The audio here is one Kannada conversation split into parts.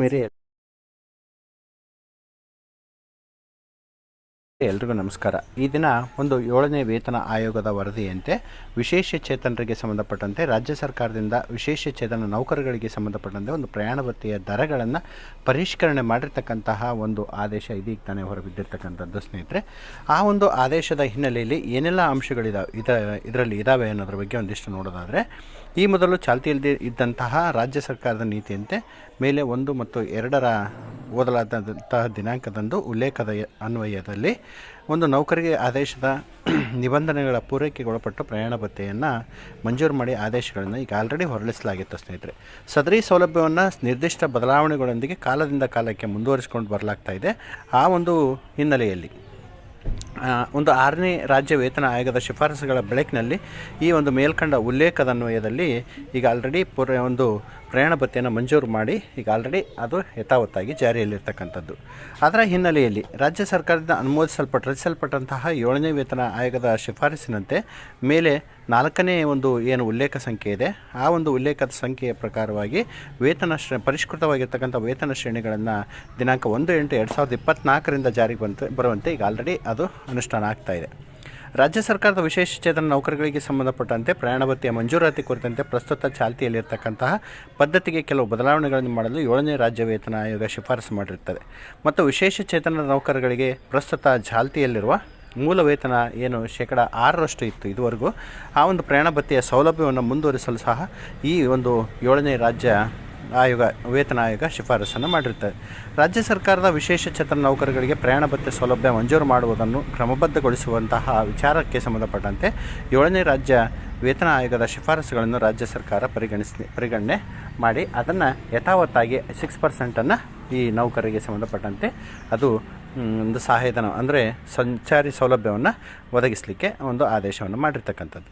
ಮೇರೆ ಎಲ್ರಿಗೂ ನಮಸ್ಕಾರ. ಈ ದಿನ ಒಂದು ಏಳನೇ ವೇತನ ಆಯೋಗದ ವರದಿಯಂತೆ ವಿಶೇಷ ಚೇತನರಿಗೆ ಸಂಬಂಧಪಟ್ಟಂತೆ ರಾಜ್ಯ ಸರ್ಕಾರದಿಂದ ವಿಶೇಷ ಚೇತನ ನೌಕರರಿಗೆ ಸಂಬಂಧಪಟ್ಟಂತೆ ಒಂದು ಪ್ರಯಾಣ ಭತ್ತೆಯ ದರಗಳನ್ನು ಪರಿಷ್ಕರಣೆ ಮಾಡಿರ್ತಕ್ಕಂತಹ ಒಂದು ಆದೇಶ ಇದೀಗ ತಾನೇ ಹೊರಬಿದ್ದಿರ್ತಕ್ಕಂಥದ್ದು ಸ್ನೇಹಿತರೆ. ಆ ಒಂದು ಆದೇಶದ ಹಿನ್ನೆಲೆಯಲ್ಲಿ ಏನೆಲ್ಲ ಅಂಶಗಳಿದಾವೆ, ಇದ, ಇದರಲ್ಲಿ ಇದ್ದಾವೆ ಅನ್ನೋದ್ರ ಬಗ್ಗೆ ಒಂದಿಷ್ಟು ನೋಡೋದಾದರೆ ಈ ಮೊದಲು ಚಾಲ್ತಿಯಲ್ಲಿ ಇದ್ದಂತಹ ರಾಜ್ಯ ಸರ್ಕಾರದ ನೀತಿಯಂತೆ ಮೇಲೆ ಒಂದು ಮತ್ತು ಎರಡರ ಓದಲಾದಂತಹ ದಿನಾಂಕದಂದು ಉಲ್ಲೇಖದ ಅನ್ವಯದಲ್ಲಿ ಒಂದು ನೌಕರಿಗೆ ಆದೇಶದ ನಿಬಂಧನೆಗಳ ಪೂರೈಕೆಗೆ ಒಳಪಟ್ಟು ಪ್ರಯಾಣ ಭತ್ಯೆಯನ್ನು ಮಂಜೂರು ಮಾಡಿ ಆದೇಶಗಳನ್ನು ಈಗ ಆಲ್ರೆಡಿ ಹೊರಡಿಸಲಾಗಿತ್ತು ಸ್ನೇಹಿತರೆ. ಸದರಿ ಸೌಲಭ್ಯವನ್ನು ನಿರ್ದಿಷ್ಟ ಬದಲಾವಣೆಗಳೊಂದಿಗೆ ಕಾಲದಿಂದ ಕಾಲಕ್ಕೆ ಮುಂದುವರಿಸಿಕೊಂಡು ಬರಲಾಗ್ತಾ ಇದೆ. ಆ ಒಂದು ಹಿನ್ನೆಲೆಯಲ್ಲಿ ಒಂದು ಆರನೇ ರಾಜ್ಯ ವೇತನ ಆಯೋಗದ ಶಿಫಾರಸುಗಳ ಬೆಳಕಿನಲ್ಲಿ ಈ ಒಂದು ಮೇಲ್ಕಂಡ ಉಲ್ಲೇಖದನ್ವಯದಲ್ಲಿ ಈಗ ಆಲ್ರೆಡಿ ಪೂರ ಒಂದು ಪ್ರಯಾಣ ಭತ್ಯೆಯನ್ನು ಮಂಜೂರು ಮಾಡಿ ಈಗ ಆಲ್ರೆಡಿ ಅದು ಯಥಾವತ್ತಾಗಿ ಜಾರಿಯಲ್ಲಿರ್ತಕ್ಕಂಥದ್ದು. ಅದರ ಹಿನ್ನೆಲೆಯಲ್ಲಿ ರಾಜ್ಯ ಸರ್ಕಾರದಿಂದ ಅನುಮೋದಿಸಲ್ಪಟ್ಟ, ರಚಿಸಲ್ಪಟ್ಟಂತಹ ಏಳನೇ ವೇತನ ಆಯೋಗದ ಶಿಫಾರಸಿನಂತೆ ಮೇಲೆ ನಾಲ್ಕನೇ ಒಂದು ಏನು ಉಲ್ಲೇಖ ಸಂಖ್ಯೆ ಇದೆ. ಆ ಒಂದು ಉಲ್ಲೇಖದ ಸಂಖ್ಯೆಯ ಪ್ರಕಾರವಾಗಿ ವೇತನ ಶ್ರೇ, ಪರಿಷ್ಕೃತವಾಗಿರ್ತಕ್ಕಂಥ ವೇತನ ಶ್ರೇಣಿಗಳನ್ನು ದಿನಾಂಕ ಒಂದು ಎಂಟು ಎರಡು ಸಾವಿರದ ಇಪ್ಪತ್ತ್ನಾಲ್ಕರಿಂದ ಜಾರಿಗೆ ಬಂತು, ಬರುವಂತೆ ಈಗ ಆಲ್ರೆಡಿ ಅದು ಅನುಷ್ಠಾನ ಆಗ್ತಾಯಿದೆ ರಾಜ್ಯ ಸರ್ಕಾರದ ವಿಶೇಷ ಚೇತನ ನೌಕರರಿಗೆ ಸಂಬಂಧಪಟ್ಟಂತೆ ಪ್ರಯಾಣ ಭತ್ಯೆಯ ಮಂಜೂರಾತಿ ಕುರಿತಂತೆ ಪ್ರಸ್ತುತ ಚಾಲ್ತಿಯಲ್ಲಿರ್ತಕ್ಕಂತಹ ಪದ್ಧತಿಗೆ ಕೆಲವು ಬದಲಾವಣೆಗಳನ್ನು ಮಾಡಲು ಏಳನೇ ರಾಜ್ಯ ವೇತನ ಆಯೋಗ ಶಿಫಾರಸು ಮಾಡಿರುತ್ತದೆ. ಮತ್ತು ವಿಶೇಷ ಚೇತನ ನೌಕರರಿಗೆ ಪ್ರಸ್ತುತ ಚಾಲ್ತಿಯಲ್ಲಿರುವ ಮೂಲ ವೇತನ ಏನು ಶೇಕಡ ಆರರಷ್ಟು ಇತ್ತು ಇದುವರೆಗೂ, ಆ ಒಂದು ಪ್ರಯಾಣ ಭತ್ಯೆಯ ಸೌಲಭ್ಯವನ್ನು ಮುಂದುವರಿಸಲು ಸಹ ಈ ಒಂದು ಏಳನೇ ರಾಜ್ಯ ಆಯೋಗ, ವೇತನ ಆಯೋಗ ಶಿಫಾರಸನ್ನು ಮಾಡಿರುತ್ತದೆ ರಾಜ್ಯ ಸರ್ಕಾರದ ವಿಶೇಷ ಚೇತನ ನೌಕರರಿಗೆ ಪ್ರಯಾಣ ಭತ್ಯೆ ಸೌಲಭ್ಯ ಮಂಜೂರು ಮಾಡುವುದನ್ನು ಕ್ರಮಬದ್ಧಗೊಳಿಸುವಂತಹ ವಿಚಾರಕ್ಕೆ ಸಂಬಂಧಪಟ್ಟಂತೆ ಏಳನೇ ರಾಜ್ಯ ವೇತನ ಆಯೋಗದ ಶಿಫಾರಸುಗಳನ್ನು ರಾಜ್ಯ ಸರ್ಕಾರ ಪರಿಗಣಿಸ ಪರಿಗಣನೆ ಮಾಡಿ ಅದನ್ನು ಯಥಾವತ್ತಾಗಿ ಸಿಕ್ಸ್ ಪರ್ಸೆಂಟನ್ನು ಈ ನೌಕರರಿಗೆ ಸಂಬಂಧಪಟ್ಟಂತೆ ಅದು ಒಂದು ಸಹಾಯಧನ, ಅಂದರೆ ಸಂಚಾರಿ ಸೌಲಭ್ಯವನ್ನು ಒದಗಿಸಲಿಕ್ಕೆ ಒಂದು ಆದೇಶವನ್ನು ಮಾಡಿರ್ತಕ್ಕಂಥದ್ದು.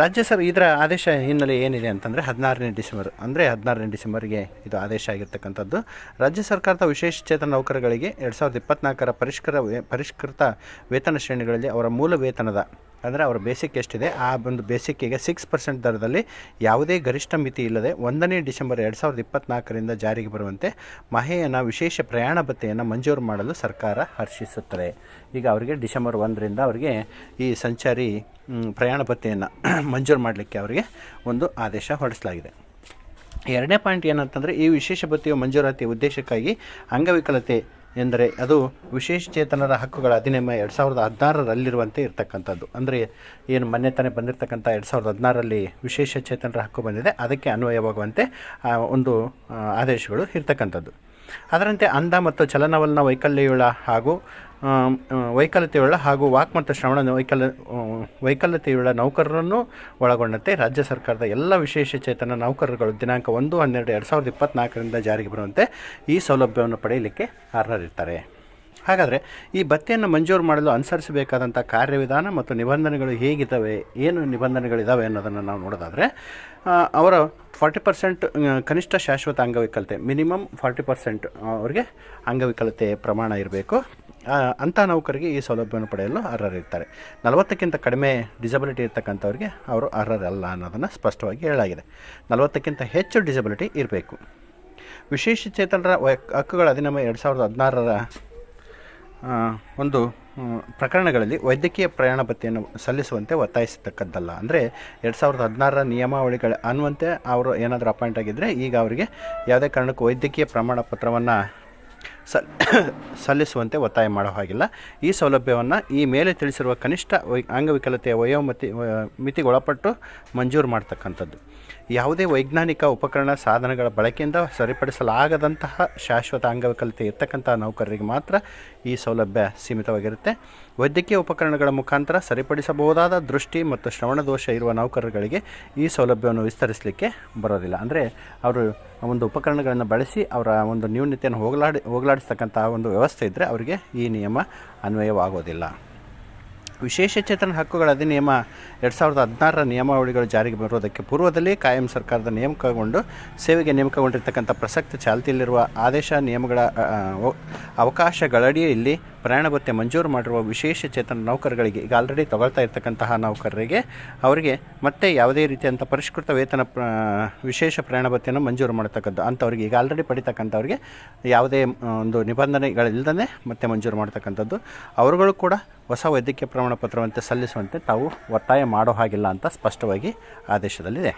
ರಾಜ್ಯ ಸರ್, ಇದರ ಆದೇಶ ಹಿನ್ನೆಲೆ ಏನಿದೆ ಅಂತಂದರೆ ಹದಿನಾರನೇ ಡಿಸೆಂಬರ್, ಅಂದರೆ ಹದಿನಾರನೇ ಡಿಸೆಂಬರ್ಗೆ ಇದು ಆದೇಶ ಆಗಿರ್ತಕ್ಕಂಥದ್ದು. ರಾಜ್ಯ ಸರ್ಕಾರದ ವಿಶೇಷ ಚೇತನ ನೌಕರಗಳಿಗೆ ಎರಡು ಸಾವಿರದ ಇಪ್ಪತ್ನಾಲ್ಕರ ಪರಿಷ್ಕರ, ಪರಿಷ್ಕೃತ ವೇತನ ಶ್ರೇಣಿಗಳಲ್ಲಿ ಅವರ ಮೂಲ ವೇತನದ ಅಂದರೆ ಅವರ ಬೇಸಿಕ್ ಎಷ್ಟಿದೆ, ಆ ಒಂದು ಬೇಸಿಕ್ಕಿಗೆ ಸಿಕ್ಸ್ ಪರ್ಸೆಂಟ್ ದರದಲ್ಲಿ ಯಾವುದೇ ಗರಿಷ್ಠ ಮಿತಿ ಇಲ್ಲದೆ ಒಂದನೇ ಡಿಸೆಂಬರ್ ಎರಡು ಸಾವಿರದ ಇಪ್ಪತ್ನಾಲ್ಕರಿಂದ ಜಾರಿಗೆ ಬರುವಂತೆ ಮಹೆಯನ್ನು ವಿಶೇಷ ಪ್ರಯಾಣ ಭತ್ಯೆಯನ್ನು ಮಂಜೂರು ಮಾಡಲು ಸರ್ಕಾರ ಹರ್ಷಿಸುತ್ತದೆ. ಈಗ ಅವರಿಗೆ ಡಿಸೆಂಬರ್ ಒಂದರಿಂದ ಅವರಿಗೆ ಈ ಸಂಚಾರಿ ಪ್ರಯಾಣ ಭತ್ಯೆಯನ್ನು ಮಂಜೂರು ಮಾಡಲಿಕ್ಕೆ ಅವರಿಗೆ ಒಂದು ಆದೇಶ ಹೊರಡಿಸಲಾಗಿದೆ. ಎರಡನೇ ಪಾಯಿಂಟ್ ಏನಂತಂದರೆ ಈ ವಿಶೇಷ ಭತ್ಯೆಯ ಮಂಜೂರಾತಿ ಉದ್ದೇಶಕ್ಕಾಗಿ ಅಂಗವಿಕಲತೆ ಎಂದರೆ ಅದು ವಿಶೇಷ ಚೇತನರ ಹಕ್ಕುಗಳ ಅಧಿನಿಯಮ ಎರಡು ಸಾವಿರದ ಹದಿನಾರರಲ್ಲಿರುವಂತೆ ಇರತಕ್ಕಂಥದ್ದು. ಅಂದರೆ ಏನು ಮೊನ್ನೆ ತಾನೇ ಬಂದಿರತಕ್ಕಂಥ ಎರಡು ಸಾವಿರದ ಹದಿನಾರರಲ್ಲಿ ವಿಶೇಷ ಚೇತನರ ಹಕ್ಕು ಬಂದಿದೆ. ಅದಕ್ಕೆ ಅನ್ವಯವಾಗುವಂತೆ ಒಂದು ಆದೇಶಗಳು ಇರ್ತಕ್ಕಂಥದ್ದು. ಅದರಂತೆ ಅಂಧ ಮತ್ತು ಚಲನವಲನ ವೈಕಲ್ಯಯುಳ್ಳ ಹಾಗೂ ವೈಕಲ್ಯತೆಯುಳ್ಳ ಹಾಗೂ ವಾಕ್ ಮತ್ತು ಶ್ರವಣ ವೈಕಲ್ಯ ವೈಕಲ್ಯತೆಯುಳ್ಳ ನೌಕರರನ್ನು ಒಳಗೊಂಡಂತೆ ರಾಜ್ಯ ಸರ್ಕಾರದ ಎಲ್ಲ ವಿಶೇಷ ಚೇತನ ನೌಕರರುಗಳು ದಿನಾಂಕ ಒಂದು, ಹನ್ನೆರಡು, ಎರಡು ಸಾವಿರದ ಇಪ್ಪತ್ತ್ನಾಲ್ಕರಿಂದ ಜಾರಿಗೆ ಬರುವಂತೆ ಈ ಸೌಲಭ್ಯವನ್ನು ಪಡೆಯಲಿಕ್ಕೆ ಅರ್ಹರಿರ್ತಾರೆ. ಹಾಗಾದರೆ ಈ ಭತ್ಯೆಯನ್ನು ಮಂಜೂರು ಮಾಡಲು ಅನುಸರಿಸಬೇಕಾದಂಥ ಕಾರ್ಯವಿಧಾನ ಮತ್ತು ನಿಬಂಧನೆಗಳು ಹೇಗಿದ್ದಾವೆ ಏನು ನಿಬಂಧನೆಗಳಿದ್ದಾವೆ ಅನ್ನೋದನ್ನು ನಾವು ನೋಡೋದಾದರೆ ಅವರ ಫಾರ್ಟಿ ಪರ್ಸೆಂಟ್ ಕನಿಷ್ಠ ಶಾಶ್ವತ ಅಂಗವಿಕಲತೆ, ಮಿನಿಮಮ್ ಫಾರ್ಟಿ ಪರ್ಸೆಂಟ್ ಅವರಿಗೆ ಅಂಗವಿಕಲತೆ ಪ್ರಮಾಣ ಇರಬೇಕು. ಅಂಥ ನೌಕರಿಗೆ ಈ ಸೌಲಭ್ಯವನ್ನು ಪಡೆಯಲು ಅರ್ಹರಿರ್ತಾರೆ ನಲವತ್ತಕ್ಕಿಂತ ಕಡಿಮೆ ಡಿಸಬಿಲಿಟಿ ಇರ್ತಕ್ಕಂಥವ್ರಿಗೆ ಅವರು ಅರ್ಹರಲ್ಲ ಅನ್ನೋದನ್ನು ಸ್ಪಷ್ಟವಾಗಿ ಹೇಳಲಾಗಿದೆ. ನಲವತ್ತಕ್ಕಿಂತ ಹೆಚ್ಚು ಡಿಸಬಿಲಿಟಿ ಇರಬೇಕು. ವಿಶೇಷ ಚೇತನರ ಹಕ್ಕುಗಳ ಅಧಿನಿಯಮ ಎರಡು ಸಾವಿರದ ಹದಿನಾರರ ಒಂದು ಪ್ರಕರಣಗಳಲ್ಲಿ ವೈದ್ಯಕೀಯ ಪ್ರಯಾಣ ಭತ್ಯೆಯನ್ನು ಸಲ್ಲಿಸುವಂತೆ ಒತ್ತಾಯಿಸತಕ್ಕದ್ದಲ್ಲ. ಅಂದರೆ ಎರಡು ಸಾವಿರದ ಹದಿನಾರರ ನಿಯಮಾವಳಿಗಳ ಅನ್ನುವಂತೆ ಅವರು ಏನಾದರೂ ಅಪಾಯಿಂಟ್ ಆಗಿದ್ದರೆ ಈಗ ಅವರಿಗೆ ಯಾವುದೇ ಕಾರಣಕ್ಕೂ ವೈದ್ಯಕೀಯ ಪ್ರಮಾಣ ಪತ್ರವನ್ನು ಸಲ್ಲಿಸುವಂತೆ ಒತ್ತಾಯ ಮಾಡೋ ಹಾಗಿಲ್ಲ. ಈ ಸೌಲಭ್ಯವನ್ನು ಈ ಮೇಲೆ ತಿಳಿಸಿರುವ ಕನಿಷ್ಠ ವೈ, ಅಂಗವಿಕಲತೆಯ ವಯೋಮತಿ ಮಿತಿಗೊಳಪಟ್ಟು ಮಂಜೂರು ಮಾಡ್ತಕ್ಕಂಥದ್ದು. ಯಾವುದೇ ವೈಜ್ಞಾನಿಕ ಉಪಕರಣ ಸಾಧನಗಳ ಬಳಕೆಯಿಂದ ಸರಿಪಡಿಸಲಾಗದಂತಹ ಶಾಶ್ವತ ಅಂಗವಿಕಲತೆ ಇರ್ತಕ್ಕಂಥ ನೌಕರರಿಗೆ ಮಾತ್ರ ಈ ಸೌಲಭ್ಯ ಸೀಮಿತವಾಗಿರುತ್ತೆ. ವೈದ್ಯಕೀಯ ಉಪಕರಣಗಳ ಮುಖಾಂತರ ಸರಿಪಡಿಸಬಹುದಾದ ದೃಷ್ಟಿ ಮತ್ತು ಶ್ರವಣ ದೋಷ ಇರುವ ನೌಕರರುಗಳಿಗೆ ಈ ಸೌಲಭ್ಯವನ್ನು ವಿಸ್ತರಿಸಲಿಕ್ಕೆ ಬರೋದಿಲ್ಲ. ಅಂದರೆ ಅವರು ಒಂದು ಉಪಕರಣಗಳನ್ನು ಬಳಸಿ ಅವರ ಒಂದು ನ್ಯೂನತೆಯನ್ನು ಹೋಗಲಾಡಿ ಹೋಗಲಾಡಿಸ್ತಕ್ಕಂಥ ಒಂದು ವ್ಯವಸ್ಥೆ ಇದ್ದರೆ ಅವರಿಗೆ ಈ ನಿಯಮ ಅನ್ವಯವಾಗೋದಿಲ್ಲ. ವಿಶೇಷ ಚೇತನ ಹಕ್ಕುಗಳ ಅಧಿನಿಯಮ ಎರಡು ಸಾವಿರದ ಹದಿನಾರರ ನಿಯಮಾವಳಿಗಳು ಜಾರಿಗೆ ಬರುವುದಕ್ಕೆ ಪೂರ್ವದಲ್ಲಿ ಕಾಯಂ ಸರ್ಕಾರದ ನೇಮಕಗೊಂಡು ಸೇವೆಗೆ ನೇಮಕಗೊಂಡಿರ್ತಕ್ಕಂಥ ಪ್ರಸಕ್ತ ಚಾಲ್ತಿಯಲ್ಲಿರುವ ಆದೇಶ, ನಿಯಮಗಳ ಅವಕಾಶಗಳಡಿಯಲ್ಲಿ ಪ್ರಯಾಣ ಭತ್ಯೆ ಮಂಜೂರು ಮಾಡಿರುವ ವಿಶೇಷ ಚೇತನ ನೌಕರರಿಗೆ ಈಗ ಆಲ್ರೆಡಿ ತಗೊಳ್ತಾ ಇರ್ತಕ್ಕಂತಹ ನೌಕರರಿಗೆ ಅವರಿಗೆ ಮತ್ತೆ ಯಾವುದೇ ರೀತಿಯಂಥ ಪರಿಷ್ಕೃತ ವೇತನ ವಿಶೇಷ ಪ್ರಯಾಣ ಭತ್ಯೆಯನ್ನು ಮಂಜೂರು ಮಾಡತಕ್ಕದ್ದು ಅಂಥವ್ರಿಗೆ ಈಗ ಆಲ್ರೆಡಿ ಪಡಿತಕ್ಕಂಥವ್ರಿಗೆ ಯಾವುದೇ ಒಂದು ನಿಬಂಧನೆಗಳಿಲ್ಲದೇ ಮತ್ತೆ ಮಂಜೂರು ಮಾಡ್ತಕ್ಕಂಥದ್ದು. ಅವರುಗಳು ಕೂಡ ಹೊಸ ವೈದ್ಯಕೀಯ ಪ್ರಮಾಣ ಪತ್ರವಂತೆ ಸಲ್ಲಿಸುವಂತೆ ತಾವು ಒತ್ತಾಯ ಮಾಡೋ ಹಾಗಿಲ್ಲ ಅಂತ ಸ್ಪಷ್ಟವಾಗಿ ಆದೇಶದಲ್ಲಿದೆ.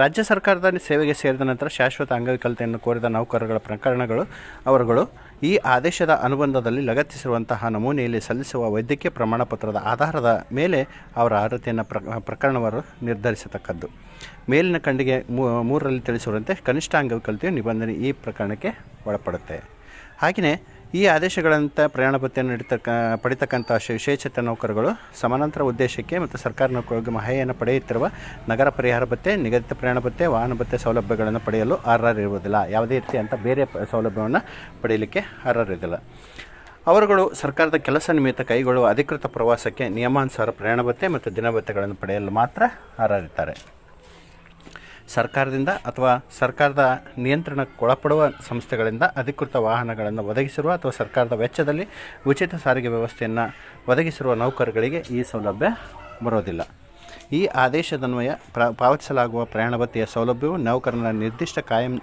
ರಾಜ್ಯ ಸರ್ಕಾರದ ಸೇವೆಗೆ ಸೇರಿದ ನಂತರ ಶಾಶ್ವತ ಅಂಗವಿಕಲತೆಯನ್ನು ಕೋರಿದ ನೌಕರರ ಪ್ರಕರಣಗಳು, ಅವರುಗಳು ಈ ಆದೇಶದ ಅನುಬಂಧದಲ್ಲಿ ಲಗತ್ತಿಸಿರುವಂತಹ ನಮೂನೆಯಲ್ಲಿ ಸಲ್ಲಿಸುವ ವೈದ್ಯಕೀಯ ಪ್ರಮಾಣ ಪತ್ರದ ಆಧಾರದ ಮೇಲೆ ಅವರ ಅರ್ಹತೆಯನ್ನು ಪ್ರ ಪ್ರಕರಣವರು ನಿರ್ಧರಿಸತಕ್ಕದ್ದು. ಮೇಲಿನ ಕಂಡಿಗೆ ಮೂರರಲ್ಲಿ ತಿಳಿಸಿರುವಂತೆ ಕನಿಷ್ಠ ಅಂಗವಿಕಲತೆಯು ನಿಬಂಧನೆ ಈ ಪ್ರಕರಣಕ್ಕೆ ಒಳಪಡುತ್ತೆ. ಹಾಗೆಯೇ ಈ ಆದೇಶಗಳಂತೆ ಪ್ರಯಾಣ ಭತ್ಯೆಯನ್ನು ನೀಡತಕ್ಕ ಪಡಿತಕ್ಕಂಥ ವಿಶೇಷತೆ ನೌಕರುಗಳು ಸಮಾನಾಂತರ ಉದ್ದೇಶಕ್ಕೆ ಮತ್ತು ಸರ್ಕಾರ ನೌಕರರಿಗೆ ಮಹೆಯನ್ನು ಪಡೆಯುತ್ತಿರುವ ನಗರ ಪರಿಹಾರ ಭತ್ಯೆ ನಿಗದಿತ ಪ್ರಯಾಣ ಭತ್ಯೆ ವಾಹನ ಭತ್ಯೆ ಸೌಲಭ್ಯಗಳನ್ನು ಪಡೆಯಲು ಅರ್ಹರಿರುವುದಿಲ್ಲ ಯಾವುದೇ ರೀತಿಯಂಥ ಬೇರೆ ಪ- ಸೌಲಭ್ಯವನ್ನು ಪಡೆಯಲಿಕ್ಕೆ ಅರ್ಹರಿರುವುದಿಲ್ಲ ಅವರುಗಳು ಸರ್ಕಾರದ ಕೆಲಸ ನಿಮಿತ್ತ ಕೈಗೊಳ್ಳುವ ಅಧಿಕೃತ ಪ್ರವಾಸಕ್ಕೆ ನಿಯಮಾನುಸಾರ ಪ್ರಯಾಣ ಭತ್ಯೆ ಮತ್ತು ದಿನಭತ್ತೆಗಳನ್ನು ಪಡೆಯಲು ಮಾತ್ರ ಅರ್ಹರಿರ್ತಾರೆ ಸರ್ಕಾರದಿಂದ ಅಥವಾ ಸರ್ಕಾರದ ನಿಯಂತ್ರಣಕ್ಕೊಳಪಡುವ ಸಂಸ್ಥೆಗಳಿಂದ ಅಧಿಕೃತ ವಾಹನಗಳನ್ನು ಒದಗಿಸಿರುವ ಅಥವಾ ಸರ್ಕಾರದ ವೆಚ್ಚದಲ್ಲಿ ಉಚಿತ ಸಾರಿಗೆ ವ್ಯವಸ್ಥೆಯನ್ನು ಒದಗಿಸಿರುವ ನೌಕರರಿಗೆ ಈ ಸೌಲಭ್ಯ ಬರೋದಿಲ್ಲ. ಈ ಆದೇಶದನ್ವಯ ಪ್ರ, ಪಾವತಿಸಲಾಗುವ ಪ್ರಯಾಣ ಭತ್ತೆಯ ಸೌಲಭ್ಯವು ನೌಕರನ ನಿರ್ದಿಷ್ಟ ಕಾಯಂ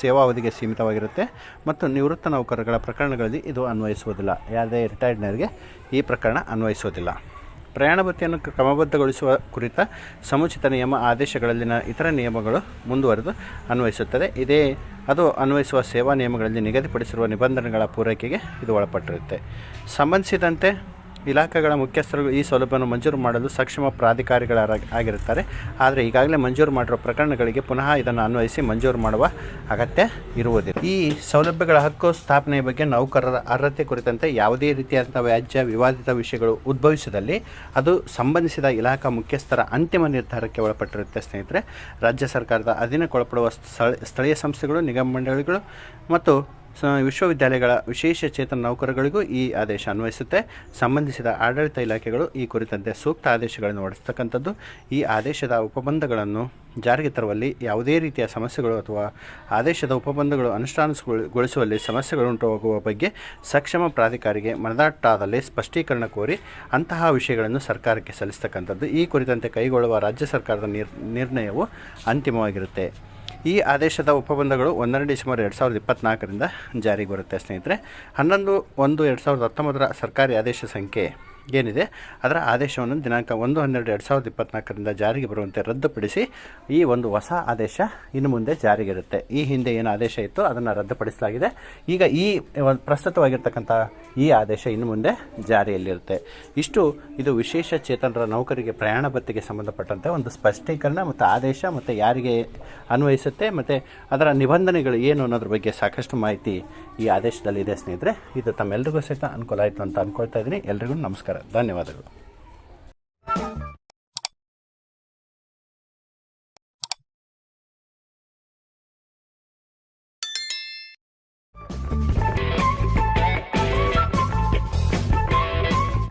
ಸೇವಾವಧಿಗೆ ಸೀಮಿತವಾಗಿರುತ್ತೆ ಮತ್ತು ನಿವೃತ್ತ ನೌಕರಗಳ ಪ್ರಕರಣಗಳಲ್ಲಿ ಇದು ಅನ್ವಯಿಸುವುದಿಲ್ಲ. ಯಾವುದೇ ರಿಟೈರ್ಡ್ನವರಿಗೆ ಈ ಪ್ರಕರಣ ಅನ್ವಯಿಸುವುದಿಲ್ಲ. ಪ್ರಯಾಣ ಭತ್ಯೆಯನ್ನು ಕ್ರಮಬದ್ಧಗೊಳಿಸುವ ಕುರಿತ ಸಮುಚಿತ ನಿಯಮ ಆದೇಶಗಳಲ್ಲಿನ ಇತರ ನಿಯಮಗಳು ಮುಂದುವರೆದು ಅನ್ವಯಿಸುತ್ತದೆ. ಇದೇ, ಅದು ಅನ್ವಯಿಸುವ ಸೇವಾ ನಿಯಮಗಳಲ್ಲಿ ನಿಗದಿಪಡಿಸಿರುವ ನಿಬಂಧನೆಗಳ ಪೂರೈಕೆಗೆ ಇದು ಒಳಪಟ್ಟಿರುತ್ತೆ. ಸಂಬಂಧಿಸಿದಂತೆ ಇಲಾಖೆಗಳ ಮುಖ್ಯಸ್ಥರು ಈ ಸೌಲಭ್ಯವನ್ನು ಮಂಜೂರು ಮಾಡಲು ಸಕ್ಷಮ ಪ್ರಾಧಿಕಾರಿಗಳ ಆಗಿರುತ್ತಾರೆ. ಆದರೆ ಈಗಾಗಲೇ ಮಂಜೂರು ಮಾಡಿರುವ ಪ್ರಕರಣಗಳಿಗೆ ಪುನಃ ಇದನ್ನು ಅನ್ವಯಿಸಿ ಮಂಜೂರು ಮಾಡುವ ಅಗತ್ಯ ಇರುವುದಿಲ್ಲ. ಈ ಸೌಲಭ್ಯಗಳ ಹಕ್ಕು ಸ್ಥಾಪನೆಯ ಬಗ್ಗೆ ನೌಕರರ ಅರ್ಹತೆ ಕುರಿತಂತೆ ಯಾವುದೇ ರೀತಿಯಾದಂಥ ವ್ಯಾಜ್ಯ, ವಿವಾದಿತ ವಿಷಯಗಳು ಉದ್ಭವಿಸಿದಲ್ಲಿ ಅದು ಸಂಬಂಧಿಸಿದ ಇಲಾಖಾ ಮುಖ್ಯಸ್ಥರ ಅಂತಿಮ ನಿರ್ಧಾರಕ್ಕೆ ಒಳಪಟ್ಟಿರುತ್ತೆ ಸ್ನೇಹಿತರೆ. ರಾಜ್ಯ ಸರ್ಕಾರದ ಅಧೀನಕ್ಕೊಳಪಡುವ ಸ್ಥಳ, ಸ್ಥಳೀಯ ಸಂಸ್ಥೆಗಳು, ನಿಗಮ ಮಂಡಳಿಗಳು ಮತ್ತು ವಿಶ್ವವಿದ್ಯಾಲಯಗಳ ವಿಶೇಷ ಚೇತನ ನೌಕರಗಳಿಗೂ ಈ ಆದೇಶ ಅನ್ವಯಿಸುತ್ತೆ. ಸಂಬಂಧಿಸಿದ ಆಡಳಿತ ಇಲಾಖೆಗಳು ಈ ಕುರಿತಂತೆ ಸೂಕ್ತ ಆದೇಶಗಳನ್ನು ಹೊರಡಿಸ್ತಕ್ಕಂಥದ್ದು. ಈ ಆದೇಶದ ಉಪಬಂಧಗಳನ್ನು ಜಾರಿಗೆ ತರುವಲ್ಲಿ ಯಾವುದೇ ರೀತಿಯ ಸಮಸ್ಯೆಗಳು ಅಥವಾ ಆದೇಶದ ಉಪಬಂಧಗಳು ಅನುಷ್ಠಾನಗೊಳಿಸುವಲ್ಲಿ ಸಮಸ್ಯೆಗಳು ಉಂಟಾಗುವ ಬಗ್ಗೆ ಸಕ್ಷಮ ಪ್ರಾಧಿಕಾರಿಗೆ ಮನದಾಟದಲ್ಲಿ ಸ್ಪಷ್ಟೀಕರಣ ಕೋರಿ ಅಂತಹ ವಿಷಯಗಳನ್ನು ಸರ್ಕಾರಕ್ಕೆ ಸಲ್ಲಿಸ್ತಕ್ಕಂಥದ್ದು. ಈ ಕುರಿತಂತೆ ಕೈಗೊಳ್ಳುವ ರಾಜ್ಯ ಸರ್ಕಾರದ ನಿರ್, ನಿರ್ಣಯವು ಅಂತಿಮವಾಗಿರುತ್ತೆ. ಈ ಆದೇಶದ ಉಪಬಂಧಗಳು ಒಂದನೇ ಡಿಸೆಂಬರ್ ಎರಡು ಸಾವಿರದ ಇಪ್ಪತ್ತ್ನಾಲ್ಕರಿಂದ ಜಾರಿಗೆ ಬರುತ್ತೆ ಸ್ನೇಹಿತರೆ. ಹನ್ನೊಂದು ಒಂದು ಎರಡು ಸಾವಿರದ ಹತ್ತೊಂಬತ್ತರ ಸರ್ಕಾರಿ ಆದೇಶ ಸಂಖ್ಯೆ ಏನಿದೆ, ಅದರ ಆದೇಶವನ್ನು ದಿನಾಂಕ ಒಂದು ಹನ್ನೆರಡು ಎರಡು ಸಾವಿರದ ಇಪ್ಪತ್ನಾಲ್ಕರಿಂದ ಜಾರಿಗೆ ಬರುವಂತೆ ರದ್ದುಪಡಿಸಿ ಈ ಒಂದು ಹೊಸ ಆದೇಶ ಇನ್ನು ಮುಂದೆ ಜಾರಿಗಿರುತ್ತೆ. ಈ ಹಿಂದೆ ಏನು ಆದೇಶ ಇತ್ತು ಅದನ್ನು ರದ್ದುಪಡಿಸಲಾಗಿದೆ. ಈಗ ಈ ಒಂದು ಪ್ರಸ್ತುತವಾಗಿರ್ತಕ್ಕಂಥ ಈ ಆದೇಶ ಇನ್ನು ಮುಂದೆ ಜಾರಿಯಲ್ಲಿರುತ್ತೆ. ಇಷ್ಟು, ಇದು ವಿಶೇಷ ಚೇತನರ ನೌಕರಿಗೆ ಪ್ರಯಾಣ ಭತ್ತಿಗೆ ಸಂಬಂಧಪಟ್ಟಂತೆ ಒಂದು ಸ್ಪಷ್ಟೀಕರಣ ಮತ್ತು ಆದೇಶ ಮತ್ತು ಯಾರಿಗೆ ಅನ್ವಯಿಸುತ್ತೆ ಮತ್ತು ಅದರ ನಿಬಂಧನೆಗಳು ಏನು ಅನ್ನೋದ್ರ ಬಗ್ಗೆ ಸಾಕಷ್ಟು ಮಾಹಿತಿ ಈ ಆದೇಶದಲ್ಲಿ ಇದೆ ಸ್ನೇಹಿತರೆ, ಇದು ತಮ್ಮೆಲ್ಲರಿಗೂ ಸಹಿತ ಅನುಕೂಲ ಆಯಿತು ಅಂತ ಅಂದ್ಕೊಳ್ತಾ ಇದ್ದೀನಿ. ಎಲ್ರಿಗೂ ನಮಸ್ಕಾರ. ಧನ್ಯವಾದಗಳು.